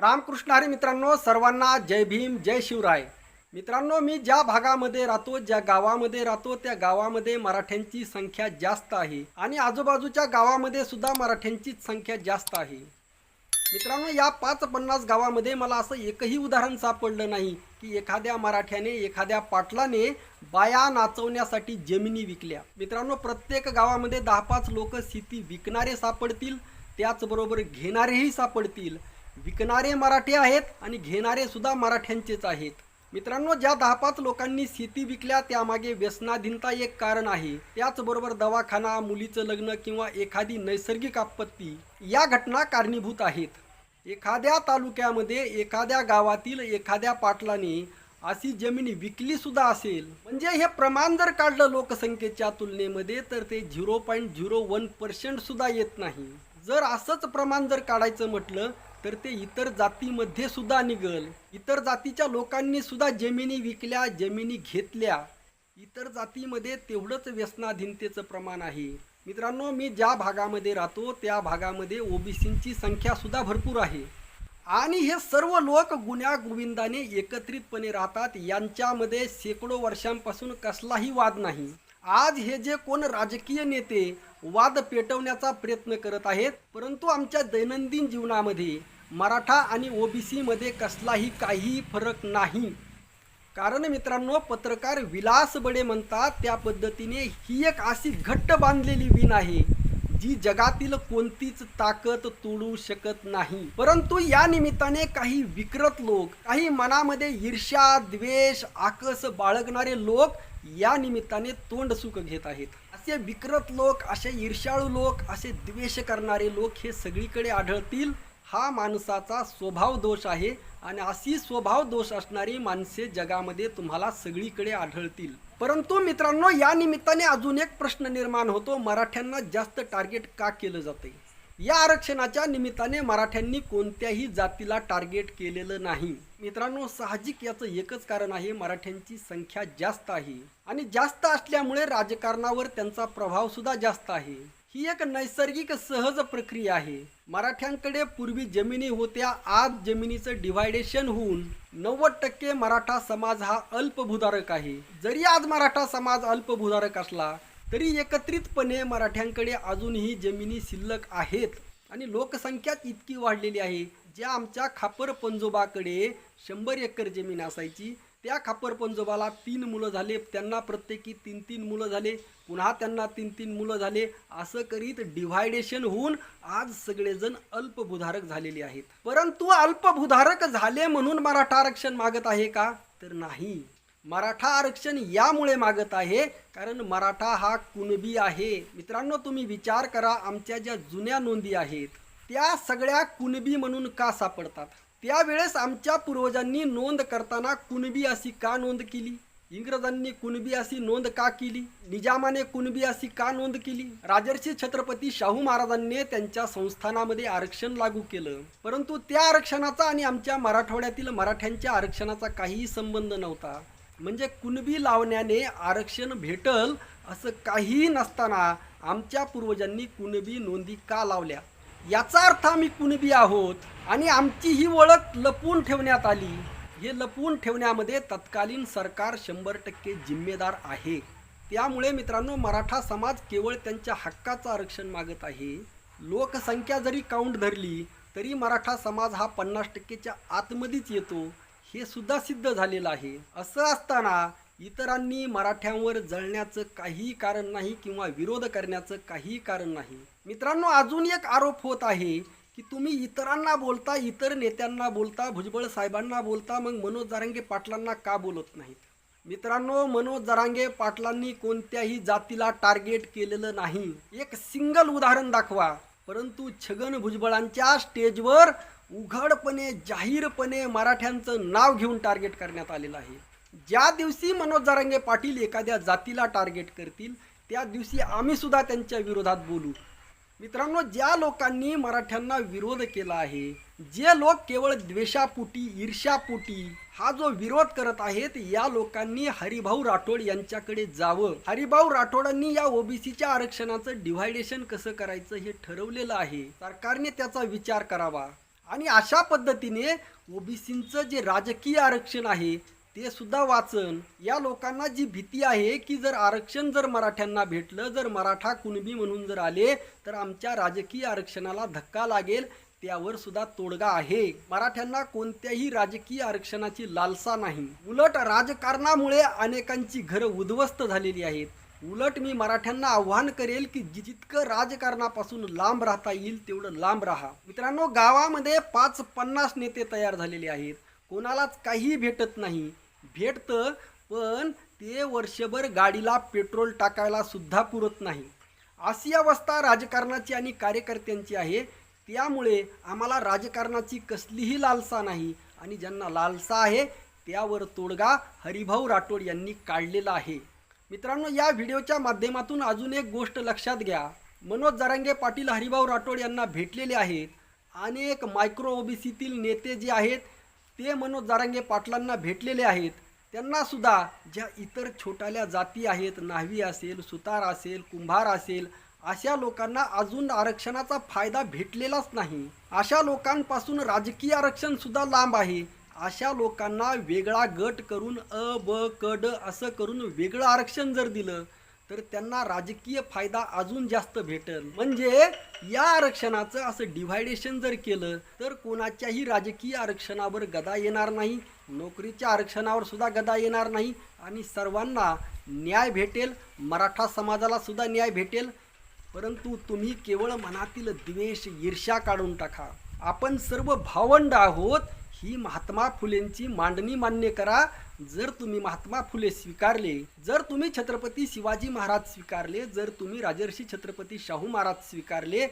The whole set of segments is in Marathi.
रामकृष्ण हरी मित्रांनो सर्वांना जय भीम जय शिवराय. मित्रांनो मी ज्या भागामध्ये राहतो ज्या गावामध्ये राहतो त्या गावामध्ये मराठ्यांची संख्या जास्त आहे आणि आजूबाजूच्या गावामध्ये सुद्धा मराठ्यांचीच संख्या जास्त आहे. मित्रांनो या पाच पन्नास गावामध्ये मला असं एकही उदाहरण सापडलं नाही की एखाद्या मराठ्याने एखाद्या पाटलाने बाया नाचवण्यासाठी जमिनी विकल्या. मित्रांनो प्रत्येक गावामध्ये दहा पाच लोक शेती विकणारे सापडतील त्याचबरोबर घेणारेही सापडतील. विकणारे मराठे आहेत आणि घेणारे सुद्धा मराठ्यांचेच आहेत. मित्रांनो ज्या दहा पाच लोकांनी शेती विकल्या त्यामागे व्यसनाधीनता एक कारण आहे. त्याचबरोबर दवाखाना मुलीचं लग्न किंवा एखादी नैसर्गिक आपत्ती या घटना कारणीभूत आहेत. एखाद्या तालुक्यामध्ये एखाद्या गावातील एखाद्या पाटलाने अशी जमीन विकली सुद्धा असेल. म्हणजे हे प्रमाण जर काढलं लोकसंख्येच्या तुलनेमध्ये तर ते zero point zero one percent सुद्धा येत नाही. जर असंच प्रमाण जर काढायचं म्हटलं तर ते इतर जातीमध्ये सुद्धा निघल. इतर जातीच्या लोकांनी सुद्धा जमिनी विकल्या जमिनी घेतल्या. इतर जातीमध्ये तेवढंच व्यसनाधीनतेचं प्रमाण आहे. मित्रांनो मी ज्या भागामध्ये राहतो त्या भागामध्ये ओबीसींची संख्या सुद्धा भरपूर आहे. आणि हे सर्व लोक गुन्ह्या गोविंदाने एकत्रितपणे राहतात. यांच्यामध्ये शेकडो वर्षांपासून कसलाही वाद नाही. आज हे जे कोण राजकीय नेते वाद पेटवण्याचा प्रयत्न करत आहेत परंतु आमच्या दैनंदिन जीवनामध्ये मराठा आणि ओबीसीमध्ये कसलाही काही फरक नाही. कारण मित्रांनो पत्रकार विलास बडे म्हणतात त्या पद्धतीने ही एक अशी घट्ट बांधलेली विण आहे जी जगातील कोणतीच ताकद तोडू शकत नाही. परंतु या निमित्ताने काही विकृत लोक काही मनामध्ये ईर्ष्या द्वेष आकस बाळगणारे लोक या निमित्ताने तोंड सुख घेत आहेत. असे विकृत लोक असे ईर्ष्याळू लोक असे द्वेष करणारे लोक हे सगळीकडे आढळतील. हा माणसाचा स्वभाव दोष आहे आणि अशी स्वभाव दोष असणारी माणसे जगामध्ये तुम्हाला सगळीकडे आढळतील. परंतु मित्रांनो या निमित्ताने अजून एक प्रश्न निर्माण होतो. मराठ्यांना जास्त टार्गेट का केलं जाते या आरक्षणाच्या निमित्ताने मराठ्यांनी कोणत्याही जातीला टार्गेट केलेलं नाही. मित्रांनो साहजिक याचं एकच कारण आहे मराठ्यांची संख्या जास्त आहे. आणि जास्त असल्यामुळे राजकारणावर त्यांचा प्रभाव सुद्धा जास्त आहे. ही एक नैसर्गिक सहज प्रक्रिया आहे. मराठ्यांकडे पूर्वी जमिनी होत्या आज जमिनीचं डिव्हायडेशन होऊन नव्वद टक्के मराठा समाज हा अल्पभूधारक आहे. जरी आज मराठा समाज अल्पभूधारक असला तरी एकत्रितपणे मराठ्यांकडे अजूनही जमिनी शिल्लक आहेत आणि लोकसंख्याच इतकी वाढलेली आहे. ज्या आमच्या खापर पंजोबाकडे शंभर एकर जमीन असायची त्या खापर पंजोबाला तीन मुलं झाले त्यांना प्रत्येकी तीन तीन मुलं झाले पुन्हा त्यांना तीन तीन मुलं झाले. असं करीत डिव्हायडेशन होऊन आज सगळेजण अल्पभूधारक झालेले आहेत. परंतु अल्पभूधारक झाले म्हणून मराठा आरक्षण मागत आहे का? तर नाही. मराठा आरक्षण यामुळे मागत आहे कारण मराठा हा कुणबी आहे. मित्रांनो तुम्ही विचार करा आमच्या ज्या जुन्या नोंदी आहेत त्या सगळ्या कुणबी म्हणून का सापडतात? त्यावेळेस आमच्या पूर्वजांनी नोंद करताना कुणबी अशी का नोंद केली? इंग्रजांनी कुणबी अशी नोंद का केली? निजामाने कुणबी अशी का नोंद केली? राजर्षी छत्रपती शाहू महाराजांनी त्यांच्या संस्थानामध्ये आरक्षण लागू केलं. परंतु त्या आरक्षणाचा आणि आमच्या मराठवाड्यातील मराठ्यांच्या आरक्षणाचा काहीही संबंध नव्हता. म्हणजे कुणबी लावण्याने आरक्षण भेटल असं काहीही नसताना आमच्या पूर्वजांनी कुणबी नोंदी का लावल्या? याचा अर्थ आम्ही कुणबी आहोत आणि आमची ही ओळख लपवून ठेवण्यात आली. हे लपवून ठेवण्यामध्ये तत्कालीन सरकार शंभर टक्के जिम्मेदार आहे. त्यामुळे मित्रांनो मराठा समाज केवळ त्यांच्या हक्काचं आरक्षण मागत आहे. लोकसंख्या जरी काउंट धरली तरी मराठा समाज हा पन्नास टक्केच्या आतमध्येच येतो. हे सुद्धा सिद्ध झालेलं आहे. असं असताना इतरांनी मराठ्यांवर जळण्याचं काही कारण नाही किंवा विरोध करण्याचं काही कारण नाही. मित्रांनो अजून एक आरोप होत आहे की तुम्ही इतरांना बोलता इतर नेत्यांना बोलता भुजबळ साहेबांना बोलता मग मनोज जारांगे पाटलांना का बोलत नाहीत? मित्रांनो मनोज जरांगे पाटलांनी कोणत्याही जातीला टार्गेट केलेलं नाही. एक सिंगल उदाहरण दाखवा. परंतु छगन भुजबळांच्या स्टेजवर उघडपणे जाहीरपणे मराठ्यांचं नाव घेऊन टार्गेट करण्यात आलेलं आहे. ज्या दिवशी मनोज जरांगे पाटील एखाद्या जातीला टार्गेट करतील त्या दिवशी आम्ही सुद्धा त्यांच्या विरोधात बोलू. मित्रांनो ज्या लोकांनी मराठ्यांना विरोध केला आहे जे लोक केवळ द्वेषापोटी ईर्ष्यापोटी हा जो विरोध करत आहेत या लोकांनी हरिभाऊ राठोड यांच्याकडे जावं. हरिभाऊ राठोडांनी या ओबीसीच्या आरक्षणाचं डिव्हायडेशन कसं करायचं हे ठरवलेलं आहे. सरकारने त्याचा विचार करावा. आणि अशा पद्धतीने ओबीसींचं जे राजकीय आरक्षण आहे ते सुद्धा वाचन. या लोकांना जी भीती आहे की जर आरक्षण जर मराठ्यांना भेटलं जर मराठा कुणबी म्हणून जर आले तर आमच्या राजकीय आरक्षणाला धक्का लागेल त्यावर सुद्धा तोडगा आहे. मराठ्यांना कोणत्याही राजकीय आरक्षणाची लालसा नाही. उलट राजकारणामुळे अनेकांची घरं उद्ध्वस्त झालेली आहेत. उलट मी मराठ्यांना आव्हान करेल की जितकं राजकारणापासून लांब राहता येईल तेवढं लांब राहा. मित्रांनो गावामध्ये पाच पन्नास नेते तयार झालेले आहेत. कोणालाच काही भेटत नाही. भेटतं पण ते वर्षभर गाडीला पेट्रोल टाकायला सुद्धा पुरत नाही. अशी अवस्था राजकारणाची आणि कार्यकर्त्यांची आहे. त्यामुळे आम्हाला राजकारणाची कसलीही लालसा नाही. आणि ज्यांना लालसा आहे त्यावर तोडगा हरिभाऊ राठोड यांनी काढलेला आहे. मित्रांनो या व्हिडिओच्या माध्यमातून अजून एक गोष्ट लक्षात घ्या. मनोज जरांगे पाटील हरिभाऊ राठोड यांना भेटलेले आहेत. अनेक मायक्रो ओबीसीतील नेते जे आहेत ते मनोज जारांगे पाटलांना भेटलेले आहेत. त्यांनासुद्धा ज्या इतर छोट्याल्या जाती आहेत न्हावी असेल सुतार असेल कुंभार असेल अशा लोकांना अजून आरक्षणाचा फायदा भेटलेलाच नाही. अशा लोकांपासून राजकीय आरक्षणसुद्धा लांब आहे. अशा लोकांना वेगळा गट करून अ ब क ड असं करून वेगळं आरक्षण जर दिलं तर त्यांना राजकीय फायदा अजून जास्त भेटेल. म्हणजे या आरक्षणाचं असं डिव्हायडेशन जर केलं तर कोणाच्याही राजकीय आरक्षणावर गदा येणार नाही नोकरीच्या आरक्षणावर सुद्धा गदा येणार नाही आणि सर्वांना न्याय भेटेल मराठा समाजाला सुद्धा न्याय भेटेल. परंतु तुम्ही केवळ मनातील द्वेष ईर्ष्या काढून टाका. आपण सर्व भावंड आहोत ही महात्मा फुलेंची मांडणी मान्य करा. जर तुम्ही महात्मा फुले स्वीकारले जर तुम्ही छत्रपती शिवाजी महाराज स्वीकारले जर तुम्ही राजर्षी छत्रपती शाहू महाराज स्वीकारले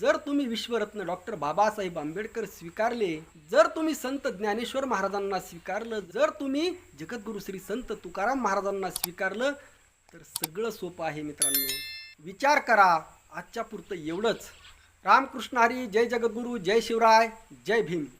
जर तुम्ही विश्वरत्न डॉक्टर बाबासाहेब आंबेडकर स्वीकारले जर तुम्ही संत ज्ञानेश्वर महाराजांना स्वीकारलं जर तुम्ही जगद्गुरु श्री संत तुकाराम महाराजांना स्वीकारलं तर सगळं सोपं आहे मित्रांनो. विचार करा आजच्या पुरतं एवढंच. रामकृष्ण हरी जय जगद्गुरू जय शिवराय जय भीम.